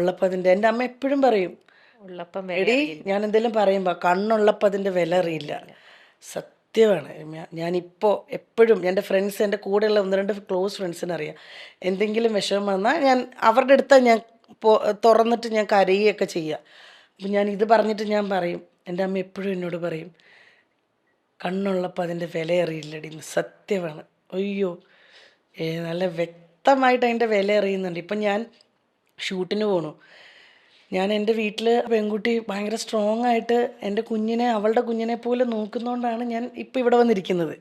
ഉള്ളപ്പോൾ അതിന്റെ എന്റെ അമ്മ എപ്പോഴും പറയും ഉള്ളപ്പം എടി ഞാൻ എന്തെങ്കിലും പറയുമ്പോൾ കണ്ണുള്ളപ്പോൾ അതിന്റെ വില അറിയില്ല. സത്യമാണ്. ഞാൻ ഞാനിപ്പോൾ എപ്പോഴും എന്റെ ഫ്രണ്ട്സ് എന്റെ കൂടെയുള്ള ഒന്ന് രണ്ട് ക്ലോസ് ഫ്രണ്ട്സിന് അറിയാം. എന്തെങ്കിലും വിഷമം വന്നാൽ ഞാൻ അവരുടെ അടുത്ത് ഞാൻ തുറന്നിട്ട് ഞാൻ കരയുകയൊക്കെ ചെയ്യുക അപ്പം ഞാൻ ഇത് പറഞ്ഞിട്ട് ഞാൻ പറയും എന്റെ അമ്മ എപ്പോഴും എന്നോട് പറയും കണ്ണുള്ളപ്പോൾ അതിന്റെ വില അറിയില്ലടി സത്യമാണ്. അയ്യോ നല്ല വ്യക്തമായിട്ട് അതിന്റെ വില അറിയുന്നുണ്ട്. ഇപ്പം ഞാൻ ഷൂട്ടിന് പോണു. ഞാൻ എന്റെ വീട്ടിൽ പെൺകുട്ടി ഭയങ്കര സ്ട്രോങ് ആയിട്ട് എന്റെ കുഞ്ഞിനെ അവളുടെ കുഞ്ഞിനെ പോലെ നോക്കുന്നതുകൊണ്ടാണ് ഞാൻ ഇപ്പം ഇവിടെ വന്നിരിക്കുന്നത്.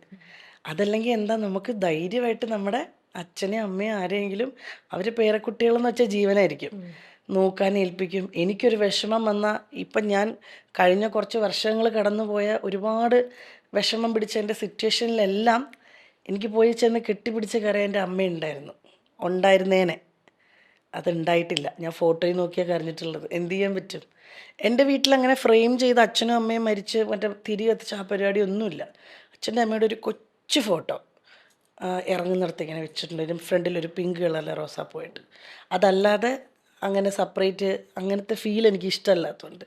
അതല്ലെങ്കിൽ എന്താ നമുക്ക് ധൈര്യമായിട്ട് നമ്മുടെ അച്ഛനെയും അമ്മയും ആരെയെങ്കിലും അവർ പേരക്കുട്ടികളെന്ന് വെച്ചാൽ ജീവനായിരിക്കും. നോക്കാൻ ഏൽപ്പിക്കും. എനിക്കൊരു വിഷമം വന്നാൽ ഇപ്പം ഞാൻ കഴിഞ്ഞ കുറച്ച് വർഷങ്ങൾ കടന്നുപോയ ഒരുപാട് വിഷമം പിടിച്ച എന്റെ സിറ്റുവേഷനിലെല്ലാം എനിക്ക് പോയി ചെന്ന് കെട്ടിപ്പിടിച്ച് കയറിയ എന്റെ അമ്മയുണ്ടായിരുന്നു ഉണ്ടായിരുന്നേനെ. അതുണ്ടായിട്ടില്ല. ഞാൻ ഫോട്ടോയിൽ നോക്കിയാൽ കരഞ്ഞിട്ടുള്ളത്. എന്ത് ചെയ്യാൻ പറ്റും? എന്റെ വീട്ടിൽ അങ്ങനെ ഫ്രെയിം ചെയ്ത് അച്ഛനും അമ്മയും മരിച്ച് മറ്റേ തിരി കത്തിച്ച ആ പരിപാടി ഒന്നുമില്ല. അച്ഛന്റെ അമ്മയുടെ ഒരു കൊച്ചു ഫോട്ടോ ഇറങ്ങുന്നിടത്ത് ഇങ്ങനെ വെച്ചിട്ടുണ്ട്. ഒരു ഫ്രണ്ടിൽ ഒരു പിങ്ക് കളറിലെ പോയിട്ട് അതല്ലാതെ അങ്ങനെ സെപ്പറേറ്റ് അങ്ങനത്തെ ഫീൽ എനിക്ക് ഇഷ്ടമല്ലാത്തതുകൊണ്ട്.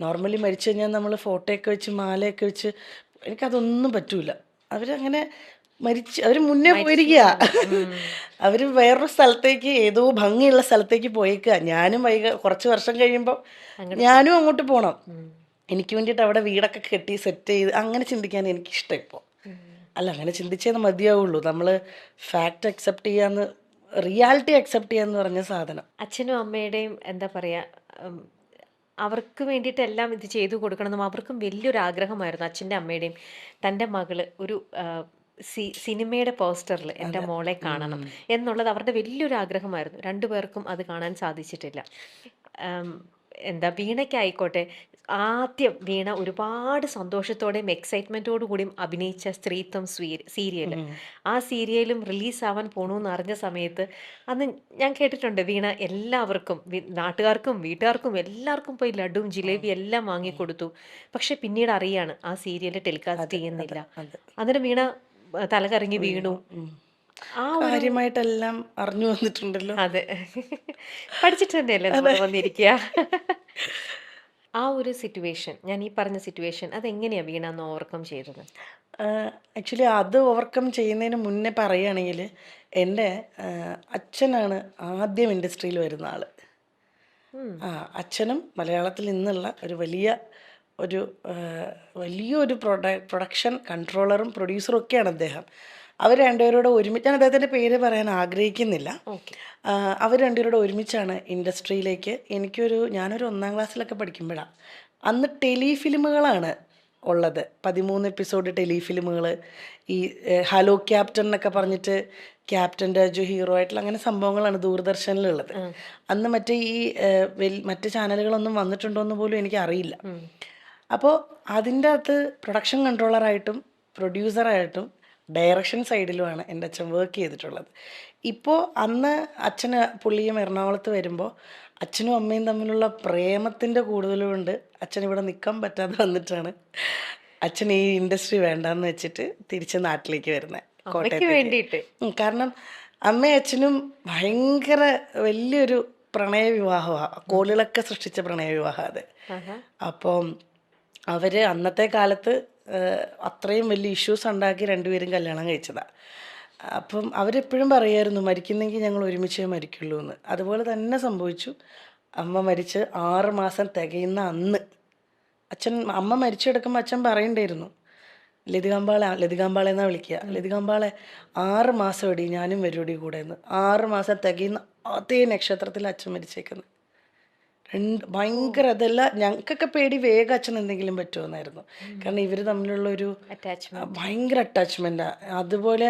നോർമലി മരിച്ചു കഴിഞ്ഞാൽ നമ്മൾ ഫോട്ടോയൊക്കെ വെച്ച് മാലയൊക്കെ വെച്ച് എനിക്കതൊന്നും പറ്റൂല. അവരങ്ങനെ മരിച്ച് അവർ മുന്നേ പോയിരിക്കുക അവർ വേറൊരു സ്ഥലത്തേക്ക് ഏതോ ഭംഗിയുള്ള സ്ഥലത്തേക്ക് പോയേക്കുക ഞാനും വൈക കുറച്ച് വർഷം കഴിയുമ്പോൾ ഞാനും അങ്ങോട്ട് പോകണം എനിക്ക് വേണ്ടിയിട്ട് അവിടെ വീടൊക്കെ കെട്ടി സെറ്റ് ചെയ്ത് അങ്ങനെ ചിന്തിക്കാൻ എനിക്കിഷ്ടം ഇപ്പോൾ അല്ല അങ്ങനെ ചിന്തിച്ചേ മതിയാവുള്ളൂ. നമ്മൾ ഫാക്റ്റ് അക്സെപ്റ്റ് ചെയ്യാന്ന് റിയാലിറ്റി അക്സെപ്റ്റ് ചെയ്യാന്ന് പറഞ്ഞ സാധനം. അച്ഛനും അമ്മയുടെയും എന്താ പറയാ അവർക്ക് വേണ്ടിയിട്ട് എല്ലാം ഇത് ചെയ്തു കൊടുക്കണമെന്നും അവർക്കും വലിയൊരു ആഗ്രഹമായിരുന്നു അച്ഛന്റെ അമ്മയുടെയും തന്റെ മകൾ ഒരു സിനിമയുടെ പോസ്റ്ററിൽ എന്റെ മോളെ കാണണം എന്നുള്ളത് അവരുടെ വലിയൊരു ആഗ്രഹമായിരുന്നു രണ്ടുപേർക്കും അത് കാണാൻ സാധിച്ചിട്ടില്ല. എന്താ വീണയ്ക്കായിക്കോട്ടെ. ആദ്യം വീണ ഒരുപാട് സന്തോഷത്തോടെയും എക്സൈറ്റ്മെന്റോടു കൂടിയും അഭിനയിച്ച സ്ത്രീത്വം സീരിയൽ ആ സീരിയലും റിലീസാവാൻ പോണൂന്ന് അറിഞ്ഞ സമയത്ത് അന്ന് ഞാൻ കേട്ടിട്ടുണ്ട് വീണ എല്ലാവർക്കും നാട്ടുകാർക്കും വീട്ടുകാർക്കും എല്ലാവർക്കും പോയി ലഡുവും ജിലേബി എല്ലാം വാങ്ങിക്കൊടുത്തു. പക്ഷെ പിന്നീട് അറിയാണ് ആ സീരിയൽ ടെലികാസ്റ്റ് ചെയ്യുന്നില്ല. അന്നേരം വീണ തലകറങ്ങി വീണു. ആ കാര്യമായിട്ടെല്ലാം അറിഞ്ഞു വന്നിട്ടുണ്ടല്ലോ. അതെ. പഠിച്ചിട്ട് തന്നെയല്ലേ നമ്മൾ വന്നിരിക്കുക ആ ഒരു സിറ്റുവേഷൻ ഞാൻ ഈ പറഞ്ഞ സിറ്റുവേഷൻ അതെങ്ങനെയാണ് വീണ എന്ന് ഓവർകം ചെയ്തത് ആക്ച്വലി അത് ഓവർകം ചെയ്യുന്നതിന് മുന്നേ പറയുകയാണെങ്കിൽ എന്റെ അച്ഛനാണ് ആദ്യം ഇൻഡസ്ട്രിയിൽ വരുന്ന ആൾ ആ അച്ഛനും മലയാളത്തിൽ നിന്നുള്ള ഒരു വലിയ ഒരു വലിയൊരു പ്രൊഡ പ്രൊഡക്ഷൻ കൺട്രോളറും പ്രൊഡ്യൂസറും ഒക്കെയാണ് അദ്ദേഹം. അവർ രണ്ടുപേരോട് ഒരുമിച്ച് ഞാൻ അദ്ദേഹത്തിന്റെ പേര് പറയാൻ ആഗ്രഹിക്കുന്നില്ല. അവർ രണ്ടുപേരോട് ഒരുമിച്ചാണ് ഇൻഡസ്ട്രിയിലേക്ക്. എനിക്കൊരു ഞാനൊരു ഒന്നാം ക്ലാസ്സിലൊക്കെ പഠിക്കുമ്പോഴാണ് അന്ന് ടെലിഫിലിമുകളാണ് ഉള്ളത്. പതിമൂന്ന് എപ്പിസോഡ് ടെലിഫിലിമുകൾ. ഈ ഹലോ ക്യാപ്റ്റൻ എന്നൊക്കെ പറഞ്ഞിട്ട് ക്യാപ്റ്റൻ രാജു ഹീറോ ആയിട്ടുള്ള അങ്ങനെ സംഭവങ്ങളാണ് ദൂരദർശനിലുള്ളത്. അന്ന് മറ്റേ ഈ മറ്റു മറ്റ് ചാനലുകളൊന്നും വന്നിട്ടുണ്ടോ എന്ന് പോലും എനിക്ക് അറിയില്ല അപ്പോൾ അതിന്റെ അകത്ത് പ്രൊഡക്ഷൻ കൺട്രോളറായിട്ടും പ്രൊഡ്യൂസറായിട്ടും ഡയറക്ഷൻ സൈഡിലുമാണ് എന്റെ അച്ഛൻ വർക്ക് ചെയ്തിട്ടുള്ളത്. ഇപ്പോൾ അന്ന് അച്ഛന് പുള്ളിയും എറണാകുളത്ത് വരുമ്പോൾ അച്ഛനും അമ്മയും തമ്മിലുള്ള പ്രേമത്തിന്റെ കൂടുതലും കൊണ്ട് അച്ഛൻ ഇവിടെ നിൽക്കാൻ പറ്റാതെ വന്നിട്ടാണ്. അച്ഛൻ ഈ ഇൻഡസ്ട്രി വേണ്ടാന്ന് വെച്ചിട്ട് തിരിച്ച് നാട്ടിലേക്ക് വരുന്നത് കോട്ടയത്ത് വേണ്ടിയിട്ട്. കാരണം അമ്മയും അച്ഛനും ഭയങ്കര വലിയൊരു പ്രണയ വിവാഹമാണ് കോളിളൊക്കെ സൃഷ്ടിച്ച പ്രണയ വിവാഹം അത് അപ്പം അവർ അന്നത്തെ കാലത്ത് അത്രയും വലിയ ഇഷ്യൂസ് ഉണ്ടാക്കി രണ്ടുപേരും കല്യാണം കഴിച്ചതാണ് അപ്പം അവരെപ്പോഴും പറയായിരുന്നു മരിക്കുന്നെങ്കിൽ ഞങ്ങൾ ഒരുമിച്ചേ മരിക്കുള്ളൂ എന്ന് അതുപോലെ തന്നെ സംഭവിച്ചു. അമ്മ മരിച്ച് ആറ് മാസം തികയുന്ന അന്ന്. അച്ഛൻ അമ്മ മരിച്ചു കിടക്കുമ്പോൾ അച്ഛൻ പറയണ്ടായിരുന്നു ലതികാമ്പാളെ ലതികാമ്പാളെ എന്നാണ് വിളിക്കുക ലതികാമ്പാളെ ആറ് മാസം എടി ഞാനും വരുടി കൂടെ എന്ന് ആറ് മാസം തികയുന്ന അതേ നക്ഷത്രത്തിൽ അച്ഛൻ മരിച്ചേക്കുന്നത് രണ്ട് ഭയങ്കര അതല്ല ഞങ്ങൾക്കൊക്കെ പേടി വേഗം അച്ഛൻ എന്തെങ്കിലും പറ്റുമെന്നായിരുന്നു കാരണം ഇവർ തമ്മിലുള്ള ഒരു ഭയങ്കര അറ്റാച്ച്മെന്റാണ് അതുപോലെ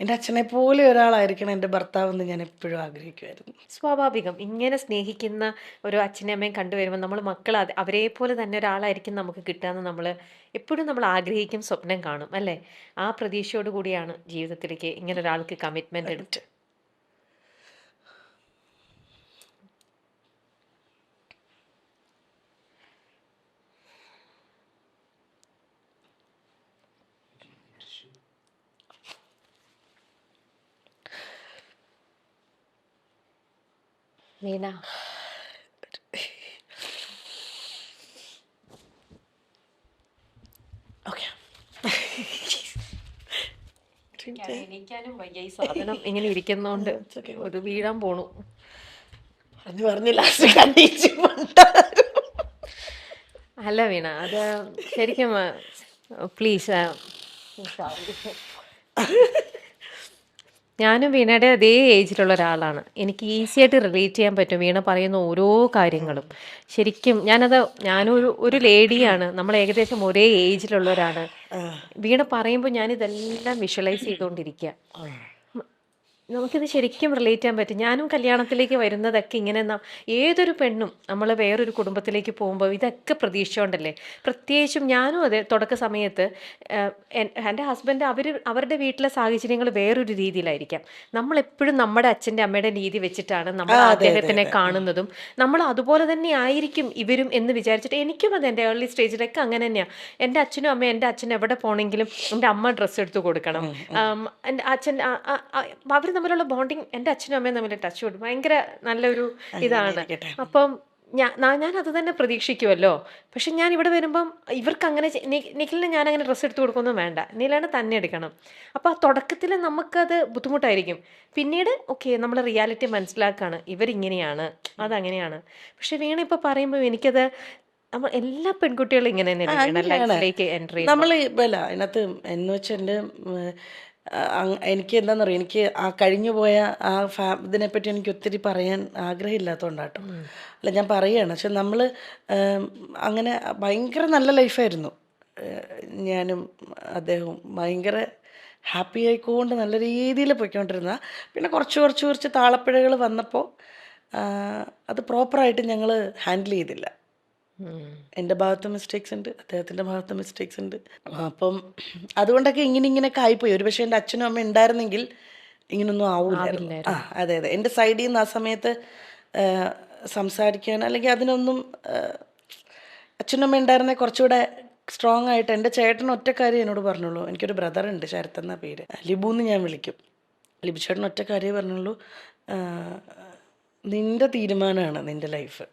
എന്റെ അച്ഛനെ പോലെ ഒരാളായിരിക്കണം എന്റെ ഭർത്താവ് എന്ന് ഞാൻ എപ്പോഴും ആഗ്രഹിക്കുമായിരുന്നു സ്വാഭാവികം. ഇങ്ങനെ സ്നേഹിക്കുന്ന ഒരു അച്ഛനെ അമ്മയും കണ്ടുവരുമ്പോൾ നമ്മൾ മക്കൾ അവരെ പോലെ തന്നെ ഒരാളായിരിക്കും നമുക്ക് കിട്ടുകയെന്ന് നമ്മൾ എപ്പോഴും നമ്മൾ ആഗ്രഹിക്കും സ്വപ്നം കാണും അല്ലേ? ആ പ്രതീക്ഷയോട് കൂടിയാണ് ജീവിതത്തിലേക്ക് ഇങ്ങനെ ഒരാൾക്ക് കമ്മിറ്റ്മെന്റ് എടുത്ത്. വീണ ഇങ്ങനെ ഇരിക്കുന്നോണ്ട് ഒരു വീഴാൻ പോണു. പറഞ്ഞു പറഞ്ഞു ലാസ്റ്റ് അല്ല വീണ അത് ശരിക്കും പ്ലീസ് ഞാനും വീണയുടെ അതേ ഏജിലുള്ള ഒരാളാണ്. എനിക്ക് ഈസി ആയിട്ട് റിലേറ്റ് ചെയ്യാൻ പറ്റും. വീണ പറയുന്ന ഓരോ കാര്യങ്ങളും. ശരിക്കും ഞാനത് ഞാനൊരു ഒരു ലേഡിയാണ്. നമ്മൾ ഏകദേശം ഒരേ ഏജിലുള്ളവരാണ് വീണ പറയുമ്പോൾ ഞാനിതെല്ലാം വിഷ്വലൈസ് ചെയ്തുകൊണ്ടിരിക്കുക. നമുക്കിത് ശരിക്കും റിലേറ്റ് ചെയ്യാൻ പറ്റും. ഞാനും കല്യാണത്തിലേക്ക് വരുന്നതൊക്കെ ഇങ്ങനെ ഏതൊരു പെണ്ണും നമ്മൾ വേറൊരു കുടുംബത്തിലേക്ക് പോകുമ്പോൾ ഇതൊക്കെ പ്രതീക്ഷയുണ്ടല്ലേ പ്രത്യേകിച്ചും ഞാനും അതെ തുടക്ക സമയത്ത് എന്റെ ഹസ്ബൻഡ് അവർ അവരുടെ വീട്ടിലെ സാഹചര്യങ്ങൾ വേറൊരു രീതിയിലായിരിക്കാം. നമ്മളെപ്പോഴും നമ്മുടെ അച്ഛന്റെ അമ്മയുടെ രീതി വെച്ചിട്ടാണ് നമ്മൾ അദ്ദേഹത്തിനെ കാണുന്നതും. നമ്മൾ അതുപോലെ തന്നെ ആയിരിക്കും ഇവരും എന്ന് വിചാരിച്ചിട്ട് എനിക്കും അത് എന്റെ ഏർലി സ്റ്റേജിലൊക്കെ അങ്ങനെ തന്നെയാണ് എന്റെ അച്ഛനും അമ്മയും എന്റെ അച്ഛൻ എവിടെ പോകണമെങ്കിലും എന്റെ അമ്മ ഡ്രസ്സ് എടുത്ത് കൊടുക്കണം. എന്റെ അച്ഛൻ അവർ തമ്മിലുള്ള ബോണ്ടിങ് എന്റെ അച്ഛനും അമ്മയും തമ്മിൽ ടച്ച് കൊടുക്കും ഭയങ്കര നല്ലൊരു ഇതാണ്. അപ്പം ഞാൻ ഞാൻ അത് തന്നെ പ്രതീക്ഷിക്കുമല്ലോ പക്ഷെ ഞാൻ ഇവിടെ വരുമ്പം ഇവർക്ക് അങ്ങനെ നിഖിലിന് ഞാൻ അങ്ങനെ ഡ്രസ്സ് എടുത്ത് കൊടുക്കൊന്നും വേണ്ട. നീലാണ് തന്നെ എടുക്കണം. അപ്പോൾ ആ തുടക്കത്തിൽ നമുക്കത് ബുദ്ധിമുട്ടായിരിക്കും. പിന്നീട് ഓക്കെ നമ്മൾ റിയാലിറ്റി മനസ്സിലാക്കുകയാണ് ഇവരിങ്ങനെയാണ്. അതങ്ങനെയാണ്. പക്ഷെ വീണ ഇപ്പോൾ പറയുമ്പോൾ എനിക്കത് നമ്മൾ എല്ലാ പെൺകുട്ടികളും ഇങ്ങനെ തന്നെ ലൈഫിലേക്ക് എൻട്രി നമ്മൾ അതിനകത്ത് എന്ന് വെച്ചാൽ എനിക്ക് എന്താണെന്ന് അറിയാം എനിക്ക് ആ കഴിഞ്ഞു പോയ ആ ഫാ ഇതിനെപ്പറ്റി എനിക്ക് ഒത്തിരി പറയാൻ ആഗ്രഹമില്ലാത്തതുകൊണ്ടാട്ടോ അല്ല ഞാൻ പറയുകയാണ് പക്ഷെ നമ്മൾ അങ്ങനെ ഭയങ്കര നല്ല ലൈഫായിരുന്നു. ഞാനും അദ്ദേഹവും ഭയങ്കര ഹാപ്പി ആയിക്കൊണ്ട് നല്ല രീതിയിൽ പോയിക്കൊണ്ടിരുന്ന പിന്നെ കുറച്ച് കുറച്ച് കുറച്ച് താളപ്പിഴകൾ വന്നപ്പോൾ അത് പ്രോപ്പറായിട്ട് ഞങ്ങൾ ഹാൻഡിൽ ചെയ്തില്ല. എന്റെ ഭാഗത്ത് മിസ്റ്റേക്സ് ഉണ്ട് അദ്ദേഹത്തിന്റെ ഭാഗത്ത് മിസ്റ്റേക്സ് ഉണ്ട്. അപ്പം അതുകൊണ്ടൊക്കെ ഇങ്ങനെ ഇങ്ങനെയൊക്കെ ആയിപ്പോയി. ഒരു പക്ഷേ എന്റെ അച്ഛനും അമ്മ ഉണ്ടായിരുന്നെങ്കിൽ ഇങ്ങനൊന്നും ആവൂലായിരുന്നു ആ അതെ അതെ. എന്റെ സൈഡിൽ നിന്ന് ആ സമയത്ത് സംസാരിക്കാൻ അല്ലെങ്കിൽ അതിനൊന്നും അച്ഛനും അമ്മ ഉണ്ടായിരുന്നെ കുറച്ചുകൂടെ സ്ട്രോങ് ആയിട്ട് എന്റെ ചേട്ടൻ ഒറ്റ കാര്യം എന്നോട് പറഞ്ഞുള്ളൂ. എനിക്കൊരു ബ്രദർ ഉണ്ട് ശരത്ത് എന്ന പേര്. ലിബു എന്ന് ഞാൻ വിളിക്കും. ലിബു ചേട്ടൻ ഒറ്റ കാര്യം പറഞ്ഞുള്ളൂ. നിന്റെ നിന്റെ തീരുമാനമാണ് നിന്റെ ലൈഫ്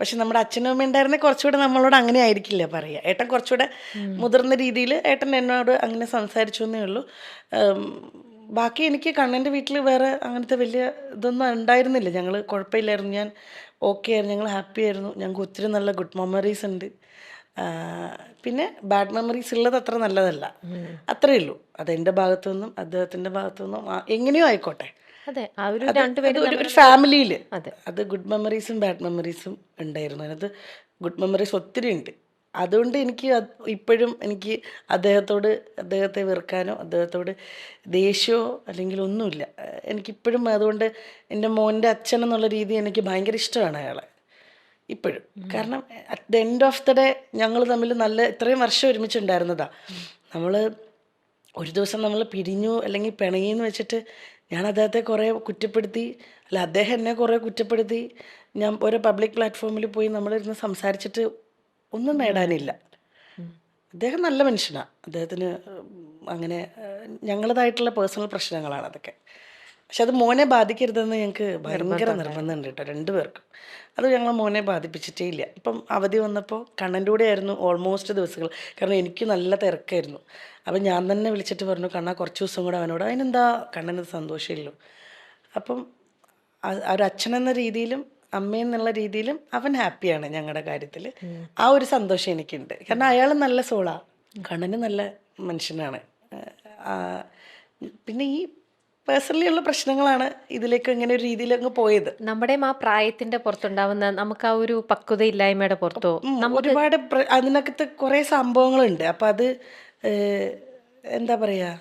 പക്ഷെ നമ്മുടെ അച്ഛനും അമ്മയും ഉണ്ടായിരുന്നെ കുറച്ചുകൂടെ നമ്മളോട് അങ്ങനെ ആയിരിക്കില്ല പറയുക ഏട്ടൻ കുറച്ചുകൂടെ മുതിർന്ന രീതിയിൽ ഏട്ടൻ എന്നോട് അങ്ങനെ സംസാരിച്ചു എന്നേ ഉള്ളൂ. ബാക്കി എനിക്ക് കണ്ണന്റെ വീട്ടിൽ വേറെ അങ്ങനത്തെ വലിയ ഇതൊന്നും ഉണ്ടായിരുന്നില്ല. ഞങ്ങൾ കുഴപ്പമില്ലായിരുന്നു. ഞാൻ ഓക്കെ ആയിരുന്നു. ഞങ്ങൾ ഹാപ്പി ആയിരുന്നു. ഞങ്ങൾക്ക് ഒത്തിരി നല്ല ഗുഡ് മെമ്മറീസ് ഉണ്ട്. പിന്നെ ബാഡ് മെമ്മറീസ് ഉള്ളത് അത്ര നല്ലതല്ല. അത്രയേ ഉള്ളൂ. അതെന്റെ ഭാഗത്തു നിന്നും അദ്ദേഹത്തിന്റെ ഭാഗത്തു നിന്നും എങ്ങനെയോ ആയിക്കോട്ടെ. അതെ ആ ഒരു രണ്ടുപേരും ഒരു- ഫാമിലിയിൽ അതെ. അത് ഗുഡ് മെമ്മറീസും ബാഡ് മെമ്മറീസും ഉണ്ടായിരുന്നു. അതിനകത്ത് ഗുഡ് മെമ്മറീസ് ഒത്തിരി ഉണ്ട്. അതുകൊണ്ട് എനിക്ക് ഇപ്പോഴും എനിക്ക് അദ്ദേഹത്തോട് അദ്ദേഹത്തെ വെറുക്കാനോ അദ്ദേഹത്തോട് ദേഷ്യമോ അല്ലെങ്കിൽ ഒന്നുമില്ല. എനിക്കിപ്പോഴും അതുകൊണ്ട് എന്റെ മോന്റെ അച്ഛൻ എന്നുള്ള രീതി എനിക്ക് ഭയങ്കര ഇഷ്ടമാണ് അയാളെ. ഇപ്പോഴും. കാരണം at the end of the day ഞങ്ങൾ തമ്മിൽ നല്ല ഇത്രയും വർഷം ഒരുമിച്ചുണ്ടായിരുന്നതാ. നമ്മൾ ഒരു ദിവസം നമ്മൾ പിരിഞ്ഞു അല്ലെങ്കിൽ പിണങ്ങിയെന്ന് വെച്ചിട്ട് ഞാൻ അദ്ദേഹത്തെ കുറേ കുറ്റപ്പെടുത്തി അല്ല അദ്ദേഹം എന്നെ കുറേ കുറ്റപ്പെടുത്തി. ഞാൻ ഓരോ പബ്ലിക് പ്ലാറ്റ്ഫോമിൽ പോയി നമ്മളിരുന്ന് സംസാരിച്ചിട്ട് ഒന്നും നേടാനില്ല. അദ്ദേഹം നല്ല മനുഷ്യനാണ് അദ്ദേഹത്തിന് അങ്ങനെ ഞങ്ങളതായിട്ടുള്ള പേഴ്സണൽ പ്രശ്നങ്ങളാണ് അതൊക്കെ. പക്ഷെ അത് മോനെ ബാധിക്കരുതെന്ന് ഞങ്ങൾക്ക് ഭയങ്കര നിർബന്ധമുണ്ട് കേട്ടോ രണ്ടുപേർക്കും. അത് ഞങ്ങൾ മോനെ ബാധിപ്പിച്ചിട്ടേ ഇല്ല. ഇപ്പം അവധി വന്നപ്പോൾ കണ്ണന്റെ കൂടെ ആയിരുന്നു ഓൾമോസ്റ്റ് ദിവസങ്ങൾ. കാരണം എനിക്ക് നല്ല തിരക്കായിരുന്നു. അപ്പം ഞാൻ തന്നെ വിളിച്ചിട്ട് പറഞ്ഞു കണ്ണ കുറച്ച് ദിവസം കൂടെ അവനോട്. അതിനെന്താ കണ്ണന് സന്തോഷമില്ലല്ലോ. അപ്പം ആ- ആ ഒരു അച്ഛനെന്ന രീതിയിലും അമ്മയെന്നുള്ള രീതിയിലും അവൻ ഹാപ്പിയാണ് ഞങ്ങളുടെ കാര്യത്തിൽ ആ ഒരു സന്തോഷം എനിക്കുണ്ട്. കാരണം അയാൾ നല്ല സോളാണ് കണ്ണന് നല്ല മനുഷ്യനാണ്. പിന്നെ ഈ പേഴ്സണലി ഉള്ള പ്രശ്നങ്ങളാണ് ഇതിലേക്ക് ഇങ്ങനെ ഒരു രീതിയിൽ അങ്ങ് പോയത്. നമ്മുടെ ആ പ്രായത്തിന്റെ പുറത്തുണ്ടാവുന്ന നമുക്ക് ആ ഒരു പക്വതയില്ലായ്മയുടെ പുറത്തോ ഒരുപാട് അതിനകത്ത് കുറെ സംഭവങ്ങളുണ്ട്. അപ്പൊ അത് എന്താ പറയുക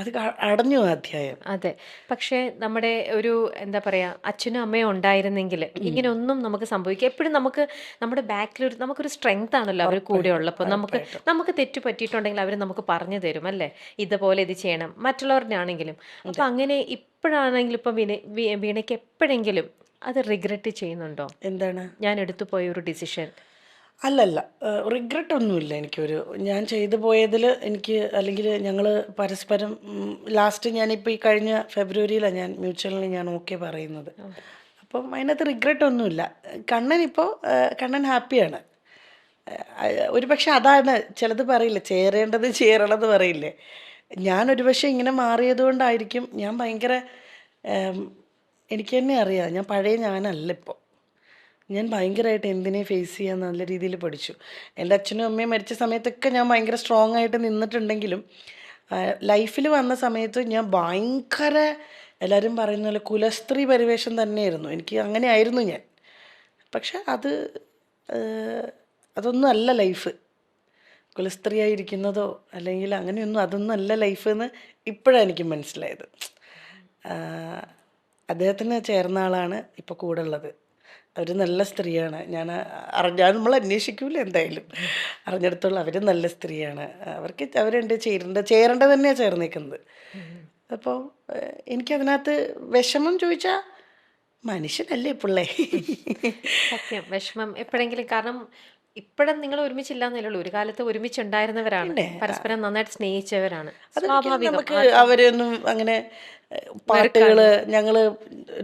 അത് അടഞ്ഞു അധ്യായം. അതെ. പക്ഷേ നമ്മുടെ ഒരു എന്താ പറയാ അച്ഛനും അമ്മയും ഉണ്ടായിരുന്നെങ്കിൽ ഇങ്ങനെ ഒന്നും നമുക്ക് സംഭവിക്കുക എപ്പോഴും നമുക്ക് നമ്മുടെ ബാക്കിൽ ഒരു നമുക്കൊരു സ്ട്രെങ്ത് ആണല്ലോ അവർ കൂടെ ഉള്ളപ്പോൾ നമുക്ക് നമുക്ക് തെറ്റ് പറ്റിയിട്ടുണ്ടെങ്കിൽ അവർ നമുക്ക് പറഞ്ഞു തരും അല്ലേ? ഇതുപോലെ ഇത് ചെയ്യണം. മറ്റുള്ളവരുടെ ആണെങ്കിലും അപ്പൊ അങ്ങനെ ഇപ്പോഴാണെങ്കിലും ഇപ്പം വീണ വീണയ്ക്ക് എപ്പോഴെങ്കിലും അത് റിഗ്രറ്റ് ചെയ്യുന്നുണ്ടോ? എന്താണ്? ഞാൻ എടുത്തു പോയ ഒരു ഡിസിഷൻ അല്ലല്ല. റിഗ്രറ്റ് ഒന്നുമില്ല എനിക്കൊരു ഞാൻ ചെയ്തു പോയതിൽ എനിക്ക് അല്ലെങ്കിൽ ഞങ്ങൾ പരസ്പരം ലാസ്റ്റ് ഞാനിപ്പോൾ ഈ കഴിഞ്ഞ ഫെബ്രുവരിയിലാണ് ഞാൻ മ്യൂച്വലിന് ഞാൻ ഓക്കെ പറയുന്നത്. അപ്പം അതിനകത്ത് റിഗ്രറ്റ് ഒന്നുമില്ല കണ്ണൻ ഇപ്പോൾ കണ്ണൻ ഹാപ്പിയാണ്. ഒരു പക്ഷെ അതാണ് ചിലത് പറയില്ലേ ചേരേണ്ടത് ചേരണമെന്ന് പറയില്ലേ. ഞാൻ പക്ഷേ ഇങ്ങനെ മാറിയത് കൊണ്ടായിരിക്കും ഞാൻ ഭയങ്കര എനിക്ക് തന്നെ അറിയാം. ഞാൻ പഴയ ഞാനല്ല ഇപ്പോൾ ഞാൻ ഭയങ്കരമായിട്ട് എന്തിനെ ഫേസ് ചെയ്യാൻ നല്ല രീതിയിൽ പഠിച്ചു. എന്റെ അച്ഛനും അമ്മയും മരിച്ച സമയത്തൊക്കെ ഞാൻ ഭയങ്കര സ്ട്രോങ് ആയിട്ട് നിന്നിട്ടുണ്ടെങ്കിലും ലൈഫിൽ വന്ന സമയത്ത് ഞാൻ ഭയങ്കര എല്ലാവരും പറയുന്ന പോലെ കുലസ്ത്രീ പരിവേഷം തന്നെയായിരുന്നു. എനിക്ക് അങ്ങനെ ആയിരുന്നു ഞാൻ. പക്ഷെ അത് അതൊന്നും അല്ല ലൈഫ് കുലസ്ത്രീയായിരിക്കുന്നതോ അല്ലെങ്കിൽ അങ്ങനെയൊന്നും അതൊന്നും അല്ല ലൈഫ് എന്ന് ഇപ്പോഴാണ് എനിക്ക് മനസ്സിലായത്. അദ്ദേഹത്തിന് ചേർന്ന ആളാണ് ഇപ്പോൾ കൂടെ ഉള്ളത്. അവർ നല്ല സ്ത്രീയാണ്. ഞാൻ അറിഞ്ഞാൽ നമ്മൾ അന്വേഷിക്കൂല എന്തായാലും. അറിഞ്ഞെടുത്തോളൂ അവർ നല്ല സ്ത്രീയാണ്. അവർക്ക് അവരുണ്ട് ചേരേണ്ട ചേരേണ്ട തന്നെയാണ് ചേർന്നേക്കുന്നത്. അപ്പോൾ എനിക്ക് എനിക്കതിനകത്ത് വിഷമം ചോദിച്ചാൽ മനുഷ്യനല്ലേ പിള്ളേ? സത്യം. വിഷമം എപ്പോഴെങ്കിലും കാരണം ഇപ്പോഴും നിങ്ങൾ ഒരുമിച്ചില്ല എന്നല്ലേ ഉള്ളൂ. ഒരു കാലത്ത് ഒരുമിച്ചുണ്ടായിരുന്നവരാണ്. പരസ്പരം നന്നായിട്ട് സ്നേഹിച്ചവരാണ്. നമുക്ക് അവരെയൊന്നും അങ്ങനെ പാട്ടുകൾ ഞങ്ങൾ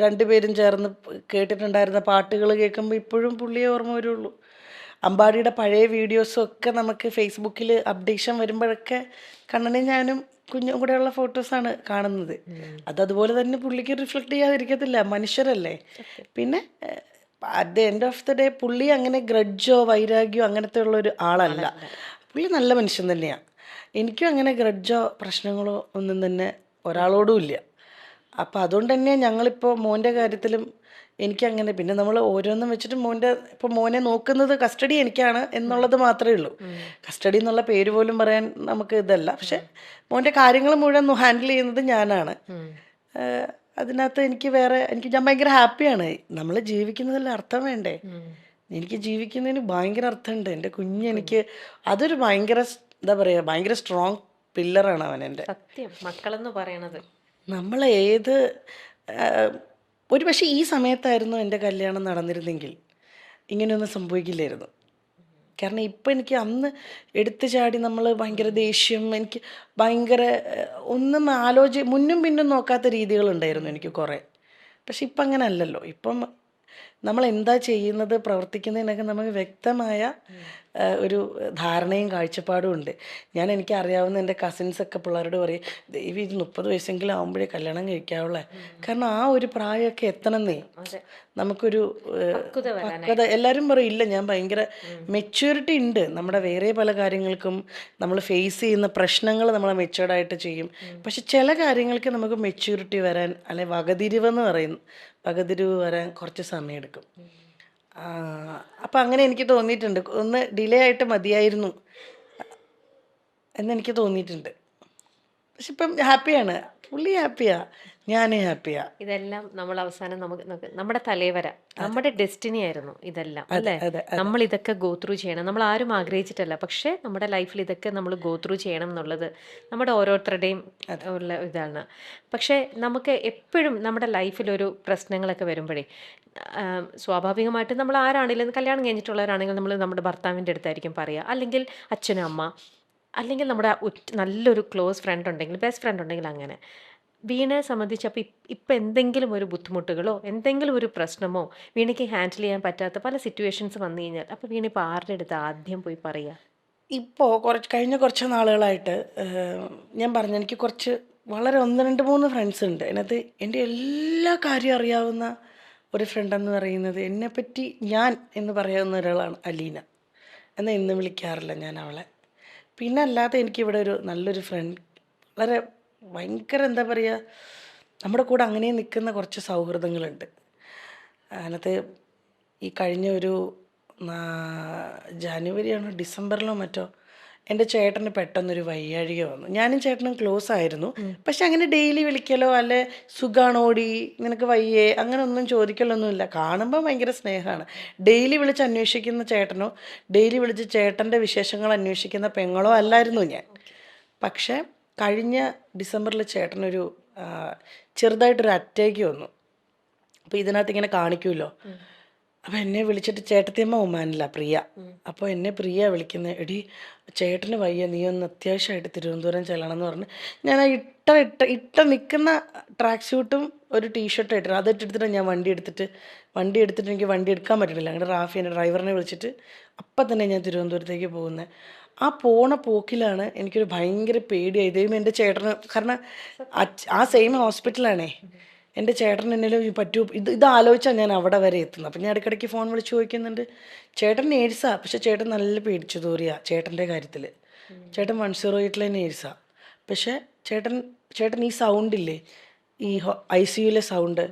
രണ്ടുപേരും ചേർന്ന് കേട്ടിട്ടുണ്ടായിരുന്ന പാട്ടുകൾ കേൾക്കുമ്പോൾ ഇപ്പോഴും പുള്ളിയെ ഓർമ്മ വരുള്ളൂ. അമ്പാടിയുടെ പഴയ വീഡിയോസും ഒക്കെ നമുക്ക് ഫേസ്ബുക്കിൽ അപ്ഡേഷൻ വരുമ്പോഴൊക്കെ കണ്ണനെ ഞാനും കുഞ്ഞും കൂടെയുള്ള ഫോട്ടോസാണ് കാണുന്നത്. അത് അതുപോലെ തന്നെ പുള്ളിക്ക് റിഫ്ലക്ട് ചെയ്യാതിരിക്കത്തില്ല. മനുഷ്യരല്ലേ. പിന്നെ at the end of the day പുള്ളി അങ്ങനെ ഗ്രഡ്ജോ വൈരാഗ്യോ അങ്ങനത്തെ ഉള്ള ഒരു ആളല്ല. പുള്ളി നല്ല മനുഷ്യൻ തന്നെയാണ് എനിക്കും അങ്ങനെ ഗ്രഡ്ജോ പ്രശ്നങ്ങളോ ഒന്നും തന്നെ ഒരാളോടും ഇല്ല. അപ്പം അതുകൊണ്ട് തന്നെ ഞങ്ങളിപ്പോൾ മോന്റെ കാര്യത്തിലും എനിക്കങ്ങനെ പിന്നെ നമ്മൾ ഓരോന്നും വെച്ചിട്ട് മോന്റെ ഇപ്പോൾ മോനെ നോക്കുന്നത് കസ്റ്റഡി എനിക്കാണ് എന്നുള്ളത് മാത്രമേ ഉള്ളൂ. കസ്റ്റഡി എന്നുള്ള പേര് പോലും പറയാൻ നമുക്ക് ഇതല്ല. പക്ഷെ മോന്റെ കാര്യങ്ങൾ മുഴുവൻ ഹാൻഡിൽ ചെയ്യുന്നത് ഞാനാണ്. അതിനകത്ത് എനിക്ക് വേറെ എനിക്ക് ഞാൻ ഭയങ്കര ഹാപ്പിയാണ്. നമ്മൾ ജീവിക്കുന്നതിൽ അർത്ഥം വേണ്ടേ? എനിക്ക് ജീവിക്കുന്നതിന് ഭയങ്കര അർത്ഥമുണ്ട്. എന്റെ കുഞ്ഞ് എനിക്ക് അതൊരു ഭയങ്കര എന്താ പറയുക ഭയങ്കര സ്ട്രോങ് പില്ലറാണ് അവൻ എന്റെ. സത്യം. മക്കളെന്ന് പറയണത്. നമ്മൾ ഏത് ഒരു പക്ഷേ ഈ സമയത്തായിരുന്നു എന്റെ കല്യാണം നടന്നിരുന്നെങ്കിൽ ഇങ്ങനെയൊന്നും സംഭവിക്കില്ലായിരുന്നു. കാരണം ഇപ്പം എനിക്ക് അന്ന് എടുത്തു ചാടി നമ്മൾ ഭയങ്കര ദേഷ്യം എനിക്ക് ഭയങ്കര ഒന്നും ആലോചി മുന്നും പിന്നും നോക്കാത്ത രീതികളുണ്ടായിരുന്നു എനിക്ക് കുറേ. പക്ഷെ ഇപ്പം അങ്ങനെ അല്ലല്ലോ ഇപ്പം നമ്മൾ എന്താ ചെയ്യുന്നത് പ്രവർത്തിക്കുന്നതിനൊക്കെ നമുക്ക് വ്യക്തമായ ഒരു ധാരണയും കാഴ്ചപ്പാടും ഉണ്ട്. ഞാൻ എനിക്ക് അറിയാവുന്ന എന്റെ കസിൻസൊക്കെ പിള്ളേരോട് പറയും ദൈവം ഇത് മുപ്പത് വയസ്സെങ്കിലും ആകുമ്പോഴേ കല്യാണം കഴിക്കാവുള്ളേ. കാരണം ആ ഒരു പ്രായമൊക്കെ എത്തണമെന്നേ നമുക്കൊരു പക്വത എല്ലാവരും പറയും ഇല്ല ഞാൻ ഭയങ്കര മെച്യൂരിറ്റി ഉണ്ട്. നമ്മുടെ വേറെ പല കാര്യങ്ങൾക്കും നമ്മൾ ഫേസ് ചെയ്യുന്ന പ്രശ്നങ്ങൾ നമ്മൾ മെച്ചുവേർഡായിട്ട് ചെയ്യും. പക്ഷെ ചില കാര്യങ്ങൾക്ക് നമുക്ക് മെച്യൂരിറ്റി വരാൻ അല്ലെ വകതിരിവെന്ന് പറയുന്നു വകതിരിവ് വരാൻ കുറച്ച് സമയമെടുക്കും അപ്പം അങ്ങനെ എനിക്ക് തോന്നിയിട്ടുണ്ട്. ഒന്ന് ഡിലേ ആയിട്ട് മതിയായിരുന്നു എന്നെനിക്ക് തോന്നിയിട്ടുണ്ട്. പക്ഷെ ഇപ്പം ഹാപ്പിയാണ് ഫുള്ളി ഹാപ്പിയാ ഞാൻ ഹാപ്പിയാ. ഇതെല്ലാം നമ്മൾ അവസാനം നമുക്ക് നമ്മുടെ തലേവര നമ്മുടെ ഡെസ്റ്റിനി ആയിരുന്നു ഇതെല്ലാം അല്ലേ? നമ്മൾ ഇതൊക്കെ ഗോ ത്രൂ ചെയ്യണം. നമ്മൾ ആരും ആഗ്രഹിച്ചിട്ടല്ല പക്ഷെ നമ്മുടെ ലൈഫിൽ ഇതൊക്കെ നമ്മൾ ഗോ ത്രൂ ചെയ്യണം എന്നുള്ളത് നമ്മുടെ ഓരോരുത്തരുടെയും ഉള്ള ഇതാണ്. പക്ഷേ നമുക്ക് എപ്പോഴും നമ്മുടെ ലൈഫിൽ ഒരു പ്രശ്നങ്ങളൊക്കെ വരുമ്പോഴേ സ്വാഭാവികമായിട്ട് നമ്മൾ ആരാണെങ്കിലും കല്യാണം കഴിഞ്ഞിട്ടുള്ളവരാണെങ്കിൽ നമ്മൾ നമ്മുടെ ഭർത്താവിന്റെ അടുത്തായിരിക്കും പറയുക. അല്ലെങ്കിൽ അച്ഛനും അമ്മ അല്ലെങ്കിൽ നമ്മുടെ നല്ലൊരു ക്ലോസ് ഫ്രണ്ട് ഉണ്ടെങ്കിൽ ബെസ്റ്റ് ഫ്രണ്ട് ഉണ്ടെങ്കിൽ അങ്ങനെ. വീണയെ സംബന്ധിച്ച് അപ്പോൾ ഇപ്പം എന്തെങ്കിലും ഒരു ബുദ്ധിമുട്ടുകളോ എന്തെങ്കിലും ഒരു പ്രശ്നമോ വീണയ്ക്ക് ഹാൻഡിൽ ചെയ്യാൻ പറ്റാത്ത പല സിറ്റുവേഷൻസ് വന്നു കഴിഞ്ഞാൽ അപ്പോൾ വീണ ഇപ്പോൾ ആരുടെ അടുത്ത് ആദ്യം പോയി പറയുക ഇപ്പോൾ കുറച്ച് കഴിഞ്ഞ കുറച്ച് നാളുകളായിട്ട് ഞാൻ പറഞ്ഞു എനിക്ക് കുറച്ച് വളരെ ഒന്ന് രണ്ട് മൂന്ന് ഫ്രണ്ട്സ് ഉണ്ട്. അതിനകത്ത് എന്റെ എല്ലാ കാര്യവും അറിയാവുന്ന ഒരു ഫ്രണ്ട് എന്ന് പറയുന്നത് എന്നെപ്പറ്റി ഞാൻ എന്ന് പറയാവുന്ന ഒരാളാണ് അലീന. എന്നാൽ ഇന്ന് വിളിക്കാറില്ല ഞാൻ അവളെ. പിന്നെ അല്ലാതെ എനിക്കിവിടെ ഒരു നല്ലൊരു ഫ്രണ്ട് വളരെ ഭയങ്കര എന്താ പറയുക നമ്മുടെ കൂടെ അങ്ങനെ നിൽക്കുന്ന കുറച്ച് സൗഹൃദങ്ങളുണ്ട്. അതിനകത്ത് ഈ കഴിഞ്ഞ ഒരു ജാനുവരിയാണോ ഡിസംബറിലോ മറ്റോ എന്റെ ചേട്ടന് പെട്ടെന്നൊരു വയ്യാഴിക വന്നു. ഞാനും ചേട്ടനും ക്ലോസ് ആയിരുന്നു. പക്ഷെ അങ്ങനെ ഡെയിലി വിളിക്കലോ അല്ലെ സുഖാണോടി നിനക്ക് വയ്യേ അങ്ങനെ ഒന്നും ചോദിക്കലൊന്നുമില്ല. കാണുമ്പോൾ ഭയങ്കര സ്നേഹമാണ്. ഡെയിലി വിളിച്ച് അന്വേഷിക്കുന്ന ചേട്ടനോ ഡെയിലി വിളിച്ച് ചേട്ടന്റെ വിശേഷങ്ങൾ അന്വേഷിക്കുന്ന പെങ്ങളോ അല്ലായിരുന്നു ഞാൻ. പക്ഷേ കഴിഞ്ഞ ഡിസംബറിൽ ചേട്ടനൊരു ചെറുതായിട്ടൊരു അറ്റാക്ക് വന്നു. അപ്പോൾ ഇതിനകത്ത് ഇങ്ങനെ കാണിക്കുമല്ലോ. അപ്പോൾ എന്നെ വിളിച്ചിട്ട് ചേട്ടത്തിയമ്മ ഉമ്മാനില്ല പ്രിയ. അപ്പോൾ എന്നെ പ്രിയ വിളിക്കുന്നത് എടി ചേട്ടന് വയ്യ നീ ഒന്ന് അത്യാവശ്യമായിട്ട് തിരുവനന്തപുരം ചെല്ലണം എന്ന് പറഞ്ഞ് ഞാൻ ആ ഇട്ട ഇട്ട ഇട്ട നിൽക്കുന്ന ട്രാക്ക് സ്യൂട്ടും ഒരു ടീഷർട്ടും ഇട്ടിരുന്നു. അത് ഇട്ടെടുത്തിട്ട് ഞാൻ വണ്ടി എടുത്തിട്ട് വണ്ടി എടുത്തിട്ട് എനിക്ക് വണ്ടി എടുക്കാൻ പറ്റുന്നില്ല അങ്ങനെ റാഫി എന്റെ ഡ്രൈവറിനെ വിളിച്ചിട്ട് അപ്പം തന്നെ ഞാൻ തിരുവനന്തപുരത്തേക്ക് പോകുന്നത് ആ പോണ പോക്കിലാണ് എനിക്കൊരു ഭയങ്കര പേടിയായി ദൈവം എന്റെ ചേട്ടന് കാരണം ആ സെയിം ഹോസ്പിറ്റലാണേ എന്റെ ചേട്ടൻ എന്നെങ്കിലും പറ്റൂ. ഇത് ഇത് ആലോചിച്ചാണ് ഞാൻ അവിടെ വരെ എത്തുന്നത്. അപ്പം ഞാൻ ഇടയ്ക്കിടയ്ക്ക് ഫോൺ വിളിച്ച് ചോദിക്കുന്നുണ്ട്. ചേട്ടൻ നേഴ്സാ പക്ഷെ ചേട്ടൻ നല്ല പേടിച്ചു തോറിയ ചേട്ടന്റെ കാര്യത്തിൽ ചേട്ടൻ വൺ സീറോ എയ്റ്റിലെ നേഴ്സാ പക്ഷെ ചേട്ടൻ ചേട്ടൻ ഈ സൗണ്ടില്ലേ ഈ ഐ സി യുയിലെ സൗണ്ട്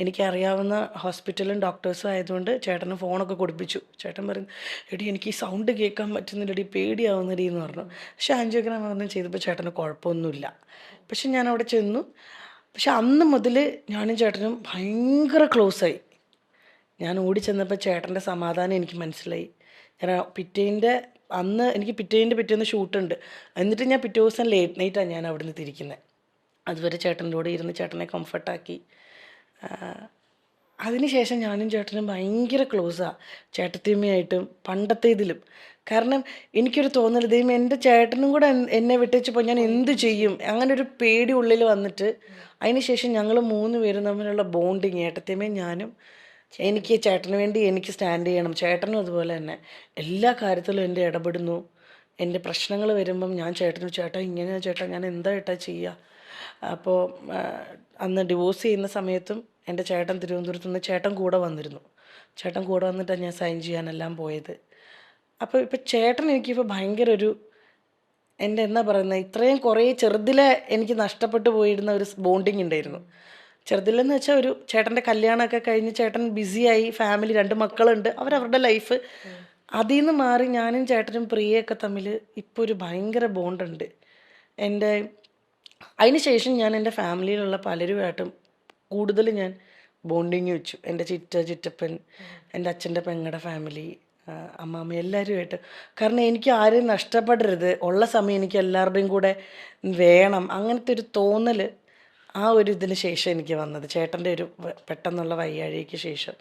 എനിക്കറിയാവുന്ന ഹോസ്പിറ്റലും ഡോക്ടേഴ്സും ആയതുകൊണ്ട് ചേട്ടന് ഫോണൊക്കെ കൊടുപ്പിച്ചു. ചേട്ടൻ പറഞ്ഞു എടി എനിക്ക് ഈ സൗണ്ട് കേൾക്കാൻ പറ്റുന്നില്ലടി പേടിയാവുന്നടി എന്ന് പറഞ്ഞു. പക്ഷേ ആൻജിയോഗ്രാം പറഞ്ഞു ചെയ്തപ്പോൾ ചേട്ടന് കുഴപ്പമൊന്നുമില്ല. പക്ഷെ ഞാൻ അവിടെ ചെന്നു. പക്ഷെ അന്ന് മുതൽ ഞാനും ചേട്ടനും ഭയങ്കര ക്ലോസായി. ഞാൻ ഓടി ചെന്നപ്പോൾ ചേട്ടന്റെ സമാധാനം എനിക്ക് മനസ്സിലായി. ഞാൻ പിറ്റേന്റെ അന്ന് എനിക്ക് പിറ്റേന്റെ പിറ്റേന്ന് ഷൂട്ടുണ്ട്. എന്നിട്ട് ഞാൻ പിറ്റേ ദിവസം ലേറ്റ് നൈറ്റാണ് ഞാൻ അവിടെ നിന്ന് തിരിക്കുന്നത് അതുവരെ ചേട്ടന്റെ കൂടെ ഇരുന്ന് ചേട്ടനെ കംഫർട്ടാക്കി അതിനുശേഷം ഞാനും ചേട്ടനും ഭയങ്കര ക്ലോസാണ് ചേട്ടത്തിയമ്മയായിട്ടും പണ്ടത്തെ ഇതിലും. കാരണം എനിക്കൊരു തോന്നൽ ദൈവം എന്റെ ചേട്ടനും കൂടെ എന്നെ വിട്ടേച്ചപ്പോൾ ഞാൻ എന്ത് ചെയ്യും? അങ്ങനെ ഒരു പേടി ഉള്ളിൽ വന്നിട്ട് അതിനുശേഷം ഞങ്ങൾ മൂന്ന് പേരും തമ്മിലുള്ള ബോണ്ടിങ് ഏട്ടത്തിയമ്മയും ഞാനും എനിക്ക് ചേട്ടന് വേണ്ടി എനിക്ക് സ്റ്റാൻഡ് ചെയ്യണം. ചേട്ടനും അതുപോലെ തന്നെ. എല്ലാ കാര്യത്തിലും എന്റെ ഇടപെടുന്നു. എന്റെ പ്രശ്നങ്ങൾ വരുമ്പം ഞാൻ ചേട്ടനും ചേട്ടാ ഇങ്ങനെയാണ് ചേട്ടാ ഞാൻ എന്താ ചേട്ടാ ചെയ്യുക അപ്പോൾ അന്ന് ഡിവോഴ്സ് ചെയ്യുന്ന സമയത്തും എന്റെ ചേട്ടൻ തിരുവനന്തപുരത്ത് നിന്ന് ചേട്ടൻ കൂടെ വന്നിരുന്നു. ചേട്ടൻ കൂടെ വന്നിട്ടാണ് ഞാൻ സൈൻ ചെയ്യാനെല്ലാം പോയത്. അപ്പോൾ ഇപ്പോൾ ചേട്ടൻ എനിക്കിപ്പോൾ ഭയങ്കര ഒരു എന്റെ എന്താ പറയുന്നത് ഇത്രയും കുറേ ചെറുതിലെ എനിക്ക് നഷ്ടപ്പെട്ടു പോയിരുന്ന ഒരു ബോണ്ടിങ് ഉണ്ടായിരുന്നു. ചെറുതിലെന്ന് വെച്ചാൽ ഒരു ചേട്ടന്റെ കല്യാണമൊക്കെ കഴിഞ്ഞ് ചേട്ടൻ ബിസിയായി ഫാമിലി രണ്ട് മക്കളുണ്ട് അവരവരുടെ ലൈഫ് അതിൽ നിന്ന് മാറി ഞാനും ചേട്ടനും പ്രിയയൊക്കെ തമ്മിൽ ഇപ്പോൾ ഒരു ഭയങ്കര ബോണ്ടുണ്ട് എന്റെ അതിന് ശേഷം ഞാൻ എന്റെ ഫാമിലിയിലുള്ള പലരുമായിട്ടും കൂടുതൽ ഞാൻ ബോണ്ടിങ് വെച്ചു. എന്റെ ചിറ്റ ചിറ്റപ്പൻ എന്റെ അച്ഛന്റെ പെങ്ങളുടെ ഫാമിലി അമ്മാമ്മ എല്ലാവരുമായിട്ട് കാരണം എനിക്ക് ആരെയും നഷ്ടപ്പെടരുത്. ഉള്ള സമയം എനിക്ക് എല്ലാവരുടെയും കൂടെ വേണം. അങ്ങനത്തെ ഒരു തോന്നൽ ആ ഒരു ഇതിന് ശേഷം എനിക്ക് വന്നത്. ചേട്ടന്റെ ഒരു പെട്ടെന്നുള്ള വയ്യാഴികയ്ക്ക് ശേഷം.